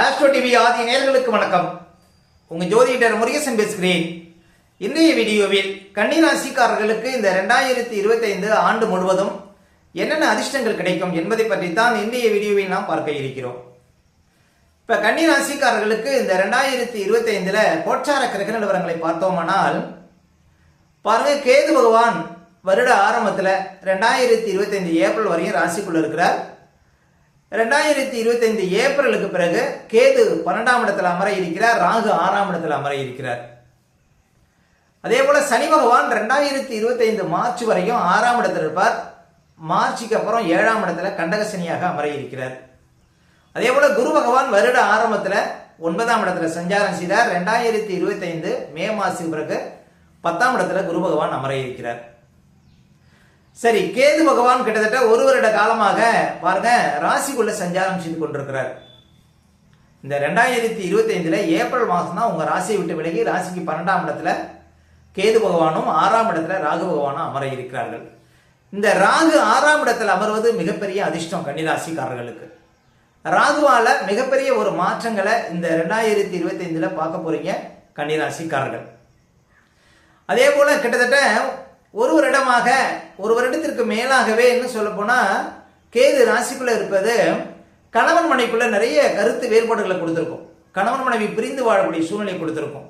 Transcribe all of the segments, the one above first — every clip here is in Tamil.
ஆஸ்ட்ரோ டிவி ஆதி நேர்களுக்கு வணக்கம். உங்கள் ஜோதிடர் முருகேசன் பேசுகிறேன். இன்றைய வீடியோவில் கன்னிராசிக்காரர்களுக்கு இந்த ரெண்டாயிரத்தி இருபத்தைந்து ஆண்டு முழுவதும் என்னென்ன அதிர்ஷ்டங்கள் கிடைக்கும் என்பதை பற்றி தான் இன்றைய வீடியோவில் நாம் பார்க்க இருக்கிறோம். இப்போ கன்னிராசிக்காரர்களுக்கு இந்த ரெண்டாயிரத்தி இருபத்தைந்தில் கோச்சார கிரக நிலவரங்களை பார்த்தோமானால் பாருங்க கேது பகவான் வருட ஆரம்பத்தில் ரெண்டாயிரத்தி இருபத்தைந்து ஏப்ரல் வரையும் ராசிக்குள்ள இருக்கிறார். ரெண்டாயிரத்தி இருபத்தைந்து ஏப்ரலுக்கு பிறகு கேது பன்னெண்டாம் இடத்துல அமர இருக்கிறார் ராகு ஆறாம் இடத்துல அமர இருக்கிறார். அதே போல சனி பகவான் ரெண்டாயிரத்தி இருபத்தைந்து மார்ச் வரையும் ஆறாம் இடத்துல இருப்பார். மார்ச்சுக்கு அப்புறம் ஏழாம் இடத்துல கண்டக சனியாக அமர இருக்கிறார். அதே போல குரு பகவான் வருட ஆரம்பத்தில் ஒன்பதாம் இடத்துல சஞ்சாரம் செய்தார். ரெண்டாயிரத்தி இருபத்தைந்து மே மாசத்துக்கு பிறகு பத்தாம் இடத்துல குரு பகவான் அமர இருக்கிறார். சரி கேது பகவான் கிட்டத்தட்ட ஒரு வருட காலமாக பாருங்க ராசிக்குள்ள சஞ்சாரம் செய்து கொண்டிருக்கிறார். இந்த ரெண்டாயிரத்தி இருபத்தி ஏப்ரல் மாதம் தான் உங்க ராசியை விட்டு விலகி ராசிக்கு பன்னெண்டாம் இடத்துல கேது பகவானும் ஆறாம் இடத்துல ராகு பகவானும் அமர இருக்கிறார்கள். இந்த ராகு ஆறாம் இடத்துல அமர்வது மிகப்பெரிய அதிர்ஷ்டம் கன்னிராசிக்காரர்களுக்கு. ராகுவால மிகப்பெரிய ஒரு மாற்றங்களை இந்த ரெண்டாயிரத்தி இருபத்தி ஐந்துல பார்க்க போறீங்க கன்னிராசிக்காரர்கள். அதே போல கிட்டத்தட்ட ஒரு வருடமாக ஒரு வருடத்திற்கு மேலாகவே என்ன சொல்ல போனா கேது ராசிக்குள்ள இருப்பது கணவன் மனைக்குள்ள நிறைய கருத்து வேறுபாடுகளை கொடுத்துருக்கும். கணவன் மனைவி பிரிந்து வாழக்கூடிய சூழ்நிலை கொடுத்துருக்கும்.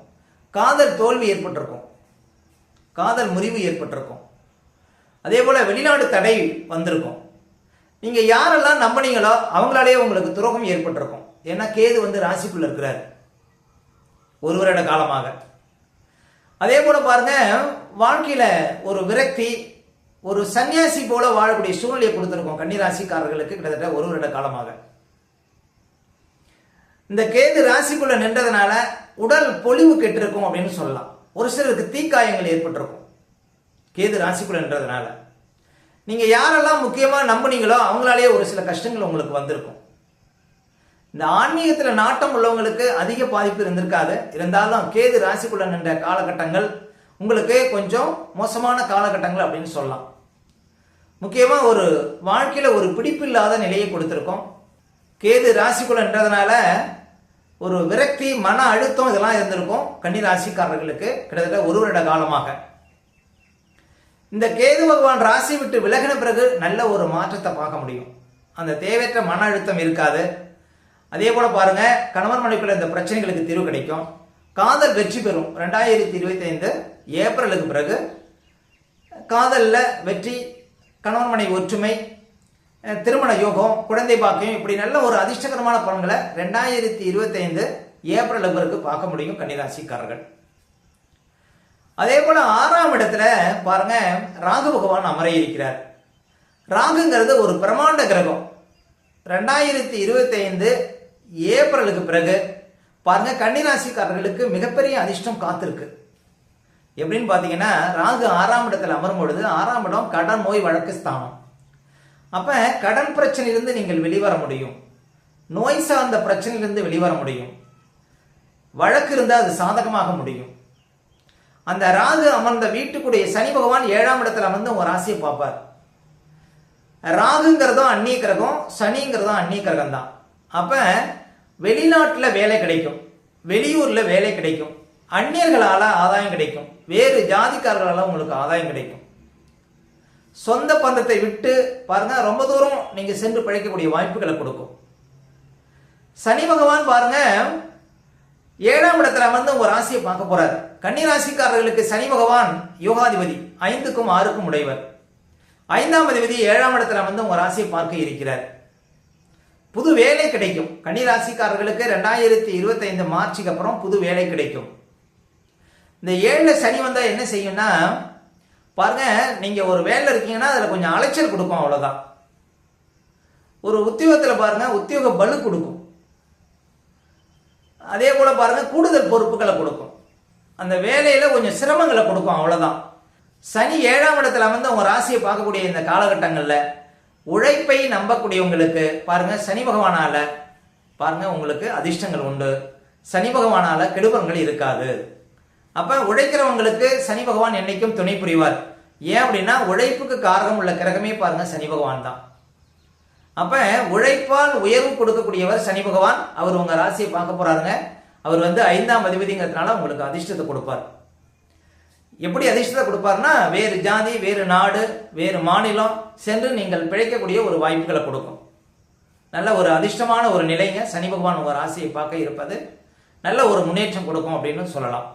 காதல் தோல்வி ஏற்பட்டிருக்கும். காதல் முறிவு ஏற்பட்டிருக்கும். அதே போல வெளிநாடு தடை வந்திருக்கும். நீங்க யாரெல்லாம் நம்பினீங்களோ அவங்களாலேயே உங்களுக்கு துரோகம் ஏற்பட்டிருக்கும். ஏன்னா கேது வந்து ராசிக்குள்ள இருக்கிறார். ஒரு வருட காலமாக. அதே போல பாருங்க வாழ்க்கையில ஒரு விரக்தி ஒரு சன்னியாசி போல வாழக்கூடிய சூழ்நிலையை கொடுத்திருக்கோம் கன்னிராசிக்காரர்களுக்கு கிட்டத்தட்ட ஒரு வருட காலமாக. இந்த கேது ராசிக்குள்ள நின்றதுனால உடல் பொலிவு கெட்டிருக்கும் அப்படின்னு சொல்லலாம். ஒரு சிலருக்கு தீக்காயங்கள் ஏற்பட்டிருக்கும். கேது ராசிக்குள்ள நின்றதுனால. நீங்க யாரெல்லாம் முக்கியமா நம்புனீங்களோ அவங்களாலேயே ஒரு சில கஷ்டங்கள் உங்களுக்கு வந்திருக்கும். இந்த ஆன்மீகத்தில் நாட்டம் உள்ளவங்களுக்கு அதிக பாதிப்பு இருந்திருக்காது. இருந்தாலும் கேது ராசிக்குள்ள நின்ற காலகட்டங்கள் உங்களுக்கு கொஞ்சம் மோசமான காலகட்டங்கள் அப்படின்னு சொல்லலாம். முக்கியமாக ஒரு வாழ்க்கையில் ஒரு பிடிப்பு இல்லாத நிலையை கொடுத்துருக்கோம். கேது ராசிக்குள்ள நின்றதுனால ஒரு விரக்தி மன அழுத்தம் இதெல்லாம் இருந்திருக்கும் கன்னி ராசிக்காரர்களுக்கு கிட்டத்தட்ட ஒரு வருட காலமாக. இந்த கேது பகவான் ராசி விட்டு விலகின பிறகு நல்ல ஒரு மாற்றத்தை பார்க்க முடியும். அந்த தேவையற்ற மன அழுத்தம் இருக்காது. அதே போல பாருங்க கணவன் மனைக்குள்ள இந்த பிரச்சனைகளுக்கு தீர்வு கிடைக்கும். காதல் வெற்றி பெறும். ரெண்டாயிரத்தி இருபத்தி ஐந்து ஏப்ரலுக்கு பிறகு காதலில் வெற்றி கணவன் மனைவி ஒற்றுமை திருமண யோகம் குழந்தை பாக்கியம் இப்படி நல்ல ஒரு அதிர்ஷ்டகரமான பலன்களை ரெண்டாயிரத்தி இருபத்தி ஐந்து ஏப்ரலுக்கு பிறகு பார்க்க முடியும் கன்னிராசிக்காரர்கள். அதே போல ஆறாம் இடத்துல பாருங்க ராகு பகவான் அமர இருக்கிறார். ராகுங்கிறது ஒரு பிரமாண்ட கிரகம். ரெண்டாயிரத்தி இருபத்தி ஐந்து ஏப்ரலுக்கு பிறகு பாருங்க கன்னிராசிக்காரர்களுக்கு மிகப்பெரிய அதிர்ஷ்டம் காத்திருக்கு. எப்படின்னு பார்த்தீங்கன்னா ராகு ஆறாம் இடத்தில் அமரும் பொழுது ஆறாம் இடம் கடன் நோய் வழக்கு ஸ்தானம். அப்போ கடன் பிரச்சனையிலிருந்து நீங்கள் வெளிவர முடியும். நோய் சார்ந்த பிரச்சனையிலிருந்து வெளிவர முடியும். வழக்கு இருந்தால் அது சாதகமாக முடியும். அந்த ராகு அமர்ந்த வீட்டுக்குடைய சனி பகவான் ஏழாம் இடத்துல அமர்ந்து உங்கள் ராசியை பார்ப்பார். ராகுங்கிறதும் அந்நிய கிரகம் சனிங்கிறதும் அந்நிய கிரகம் தான் அப்போ வெளிநாட்டில் வேலை கிடைக்கும். வெளியூரில் வேலை கிடைக்கும். அந்நியர்களால் ஆதாயம் கிடைக்கும். வேறு ஜாதிக்காரர்களால் உங்களுக்கு ஆதாயம் கிடைக்கும். சொந்த பந்தத்தை விட்டு பாருங்க ரொம்ப தூரம் நீங்கள் சென்று பிழைக்கக்கூடிய வாய்ப்புகளை கொடுக்கும். சனி பகவான் பாருங்க ஏழாம் இடத்துல அமர்ந்து உங்க ராசியை பார்க்க போறாரு. கன்னி ராசிக்காரர்களுக்கு சனி பகவான் யோகாதிபதி ஐந்துக்கும் ஆறுக்கும் உடையவர். ஐந்தாம் அதிபதி ஏழாம் இடத்துல அமர்ந்து உங்க ராசியை பார்க்க இருக்கிறார். புது வேலை கிடைக்கும். கன்னிராசிக்காரர்களுக்கு ரெண்டாயிரத்தி இருபத்தி ஐந்து மார்ச்சுக்கு அப்புறம் புது வேலை கிடைக்கும். இந்த ஏழில் சனி வந்தால் என்ன செய்யும்னா பாருங்க நீங்கள் ஒரு வேலை இருக்கீங்கன்னா அதில் கொஞ்சம் அலைச்சல் கொடுக்கும் அவ்வளோதான் ஒரு உத்தியோகத்தில் பாருங்க உத்தியோக பலு கொடுக்கும். அதே போல பாருங்க கூடுதல் பொறுப்புகளை கொடுக்கும். அந்த வேலையில் கொஞ்சம் சிரமங்களை கொடுக்கும் அவ்வளோதான் சனி ஏழாம் இடத்துல வந்து உங்கள் ராசியை பார்க்கக்கூடிய இந்த காலகட்டங்களில் உழைப்பை நம்பக்கூடியவங்களுக்கு பாருங்க சனி பகவானால பாருங்க உங்களுக்கு அதிர்ஷ்டங்கள் உண்டு. சனி பகவானால கெடுபங்கள் இருக்காது. அப்ப உழைக்கிறவங்களுக்கு சனி பகவான் என்னைக்கும் துணை புரிவார். ஏன் அப்படின்னா உழைப்புக்கு காரணம் உள்ள கிரகமே பாருங்க சனி பகவான் தான். அப்ப உழைப்பால் உயர்வு கொடுக்கக்கூடியவர் சனி பகவான். அவர் உங்க ராசியை பார்க்க போறாருங்க. அவர் வந்து ஐந்தாம் அதிபதிங்கிறதுனால உங்களுக்கு அதிர்ஷ்டத்தை கொடுப்பார். எப்படி அதிர்ஷ்டத்தை கொடுப்பார்னா வேறு ஜாதி வேறு நாடு வேறு மாநிலம் சென்று நீங்கள் பிழைக்கக்கூடிய ஒரு வாய்ப்புகளை கொடுக்கும். நல்ல ஒரு அதிர்ஷ்டமான ஒரு நிலைங்க. சனி பகவான் உங்க ராசியை பார்க்க இருப்பது. நல்ல ஒரு முன்னேற்றம் கொடுக்கும் அப்படின்னு சொல்லலாம்.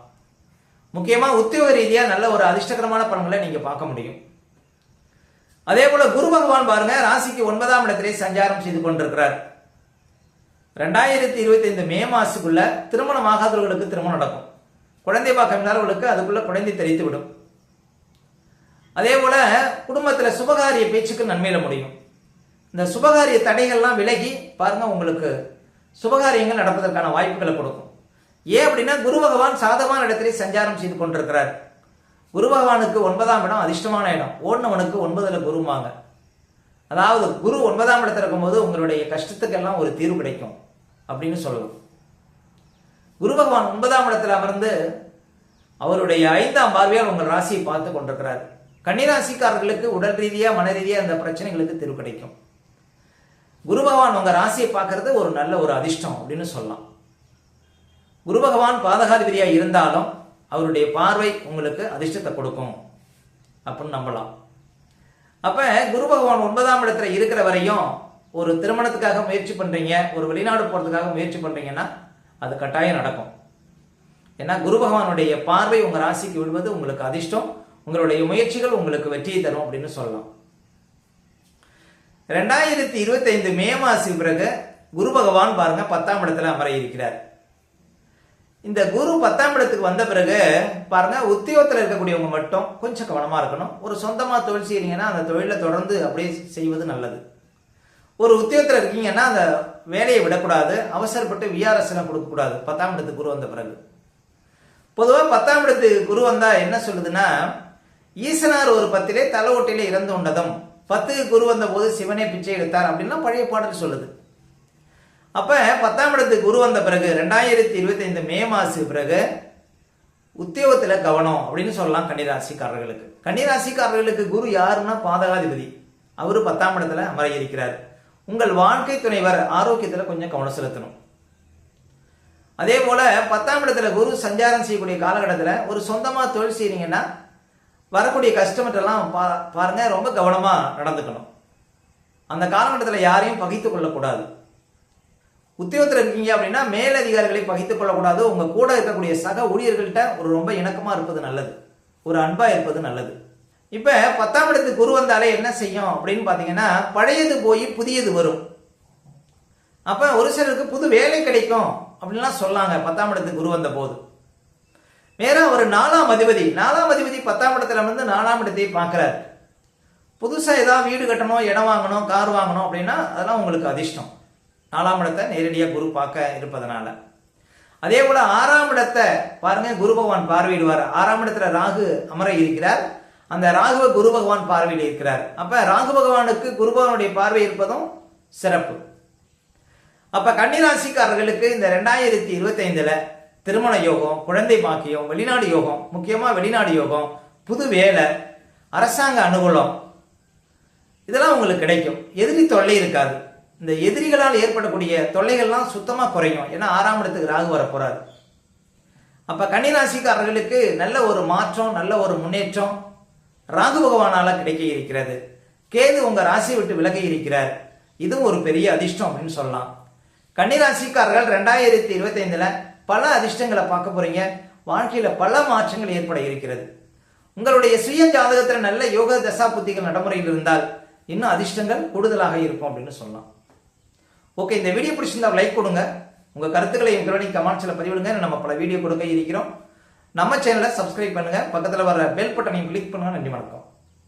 முக்கியமாக உத்தியோக ரீதியாக நல்ல ஒரு அதிர்ஷ்டகரமான பலன்களை நீங்கள் பார்க்க முடியும். அதே போல குரு பகவான் பாருங்க ராசிக்கு ஒன்பதாம் இடத்திலே சஞ்சாரம் செய்து கொண்டிருக்கிறார். ரெண்டாயிரத்தி இருபத்தி ஐந்து மே மாசத்துக்குள்ள திருமணம் ஆகாதவர்களுக்கு திருமணம் நடக்கும். குழந்தை பாக்கம் இல்லாதவர்களுக்கு அதுக்குள்ள குழந்தை தெரித்து விடும். அதே போல குடும்பத்தில் சுபகாரிய பேச்சுக்கு நன்மையில முடியும். இந்த சுபகாரிய தடைகள்லாம் விலகி பாருங்க உங்களுக்கு சுபகாரியங்கள் நடப்பதற்கான வாய்ப்புகளை கொடுக்கும். ஏன் அப்படின்னா குரு பகவான் சாதமான இடத்திலே சஞ்சாரம் செய்து கொண்டிருக்கிறார். குரு பகவானுக்கு ஒன்பதாம் இடம் அதிர்ஷ்டமான இடம். ஓடினவனுக்கு ஒன்பதுல குருமாங்க அதாவது குரு ஒன்பதாம் இடத்துல இருக்கும்போது உங்களுடைய கஷ்டத்துக்கெல்லாம் ஒரு தீர்வு கிடைக்கும் அப்படின்னு சொல்லலாம் குரு பகவான் ஒன்பதாம் இடத்துல அமர்ந்து அவருடைய ஐந்தாம் பார்வையால் உங்கள் ராசியை பார்த்து கொண்டிருக்கிறார். கன்னிராசிக்காரர்களுக்கு உடல் ரீதியாக மன ரீதியாக அந்த பிரச்சனைகளுக்கு தீர்வு கிடைக்கும். குரு பகவான் உங்கள் ராசியை பார்க்கறது ஒரு நல்ல ஒரு அதிர்ஷ்டம் அப்படின்னு சொல்லலாம். குரு பகவான் பாதகாதிபதியாக இருந்தாலும் அவருடைய பார்வை உங்களுக்கு அதிர்ஷ்டத்தை கொடுக்கும் அப்படின்னு நம்பலாம். அப்போ குரு பகவான் ஒன்பதாம் இடத்துல இருக்கிற வரையும் ஒரு திருமணத்துக்காக முயற்சி பண்ணுறீங்க ஒரு வெளிநாடு போகிறதுக்காக முயற்சி பண்ணுறீங்கன்னா அது கட்டாயம் நடக்கும். ஏன்னா குரு பகவானுடைய பார்வை உங்க ராசிக்கு விடுவது உங்களுக்கு அதிர்ஷ்டம் உங்களுடைய முயற்சிகள் உங்களுக்கு வெற்றியை தரும் அப்படின்னு சொல்லலாம். ரெண்டாயிரத்தி இருபத்தி ஐந்து மே மாசி பிறகு குரு பகவான் பாருங்க பத்தாம் இடத்துல அமர இருக்கிறார். இந்த குரு பத்தாம் இடத்துக்கு வந்த பிறகு பாருங்க உத்தியோகத்தில் இருக்கக்கூடியவங்க மட்டும் கொஞ்சம் கவனமா இருக்கணும். ஒரு சொந்தமா தொழில் செய்கிறீங்கன்னா அந்த தொழிலை தொடர்ந்து அப்படியே செய்வது நல்லது. ஒரு உத்தியோகத்தில் இருக்கீங்கன்னா அந்த வேலையை விடக்கூடாது அவசரப்பட்டு விஆர்எஸ் கொடுக்கக்கூடாது. பத்தாம் இடத்து குரு வந்த பிறகு. பொதுவாக பத்தாம் இடத்து குரு வந்தா என்ன சொல்லுதுன்னா ஈசனார் ஒரு பத்திலே தலவோட்டிலே இறந்து உண்டதும் பத்துக்கு குரு வந்த போது சிவனே பிச்சை எடுத்தார் அப்படின்னா பழைய பாடல் சொல்லுது. அப்ப பத்தாம் இடத்து குரு வந்த பிறகு ரெண்டாயிரத்தி இருபத்தி ஐந்து மே மாசு பிறகு உத்தியோகத்தில் கவனம் அப்படின்னு சொல்லலாம் கன்னிராசிக்காரர்களுக்கு. கன்னிராசிக்காரர்களுக்கு குரு யாருன்னா பாதகாதிபதி. அவரு பத்தாம் இடத்துல அமர இருக்கிறார். உங்கள் வாழ்க்கை துணைவர் ஆரோக்கியத்தில் கொஞ்சம் கவனம் செலுத்தணும். அதே போல பத்தாம் இடத்துல குரு சஞ்சாரம் செய்யக்கூடிய காலகட்டத்தில் ஒரு சொந்தமாக தொழில் செய்கிறீங்கன்னா வரக்கூடிய கஸ்டமர் பா பாருங்க ரொம்ப கவனமாக நடந்துக்கணும். அந்த காலகட்டத்தில் யாரையும் பகித்து கொள்ளக்கூடாது. உத்தியோகத்தில் இருக்கீங்க அப்படின்னா மேலதிகாரிகளை பகித்துக் கொள்ளக்கூடாது. உங்கள் கூட இருக்கக்கூடிய சக ஊழியர்கள்ட்ட ஒரு ரொம்ப இணக்கமாக இருப்பது நல்லது. ஒரு அன்பாக இருப்பது நல்லது. இப்ப பத்தாம் இடத்துக்கு குரு வந்தாலே என்ன செய்யும் அப்படின்னு பாத்தீங்கன்னா பழையது போய் புதியது வரும். அப்ப ஒரு சிலருக்கு புது வேலை கிடைக்கும் அப்படின்லாம் சொல்லாங்க பத்தாம் இடத்துக்கு குரு வந்த போது வேற ஒரு நாலாம் அதிபதி நாலாம் அதிபதி பத்தாம் இடத்துல வந்து நாலாம் இடத்தை பார்க்கிறார். புதுசா ஏதாவது வீடு கட்டணும் இடம் வாங்கணும் கார் வாங்கணும் அப்படின்னா அதெல்லாம் உங்களுக்கு அதிர்ஷ்டம். நாலாம் இடத்தை நேரடியாக குரு பார்க்க இருப்பதனால. அதே போல ஆறாம் இடத்தை பாருங்க குரு பகவான் பார்வையிடுவார். ஆறாம் இடத்துல ராகு அமர இருக்கிறார். அந்த ராகுவ குரு பகவான் பார்வையில் இருக்கிறார். அப்ப ராகு பகவானுக்கு குரு பகவானுடைய பார்வை இருப்பதும் சிறப்பு. அப்ப கன்னிராசிக்காரர்களுக்கு இந்த ரெண்டாயிரத்தி இருபத்தி ஐந்துல திருமண யோகம் குழந்தை பாக்கியம் வெளிநாடு யோகம் முக்கியமா வெளிநாடு யோகம் புது வேலை அரசாங்க அனுகூலம் இதெல்லாம் உங்களுக்கு கிடைக்கும். எதிரி தொல்லை இருக்காது. இந்த எதிரிகளால் ஏற்படக்கூடிய தொல்லைகள்லாம் சுத்தமா குறையும். ஏன்னா ஆறாம் இடத்துக்கு ராகு வர போறாரு. அப்ப கன்னிராசிக்காரர்களுக்கு நல்ல ஒரு மாற்றம் நல்ல ஒரு முன்னேற்றம் ராகு பகவானால கிடைக்க இருக்கிறது கேது உங்க ராசி விட்டு விலகி இருக்கிறார் இதுவும் ஒரு பெரிய அதிர்ஷ்டம் அப்படின்னு சொல்லலாம். கன்னிராசிக்காரர்கள் ரெண்டாயிரத்தி இருபத்தி ஐந்துல பல அதிர்ஷ்டங்களை பார்க்க போறீங்க. வாழ்க்கையில பல மாற்றங்கள் ஏற்பட இருக்கிறது. உங்களுடைய சுய ஜாதகத்துல நல்ல யோக தசா புத்திகள் நடைமுறையில் இருந்தால் இன்னும் அதிர்ஷ்டங்கள் கூடுதலாக இருக்கும் அப்படின்னு சொல்லலாம். ஓகே இந்த வீடியோ பிடிச்சிருந்தா லைக் கொடுங்க. உங்க கருத்துக்களை எங்களுடைய கமெண்ட்ஸில் பதிவிடுங்க. நம்ம பல வீடியோ கொடுக்க இருக்கிறோம். நம்ம சேனலை சப்ஸ்கிரைப் பண்ணுங்க. பக்கத்தில் வர பெல் பட்டனையும் கிளிக் பண்ணுங்க. நன்றி வணக்கம்.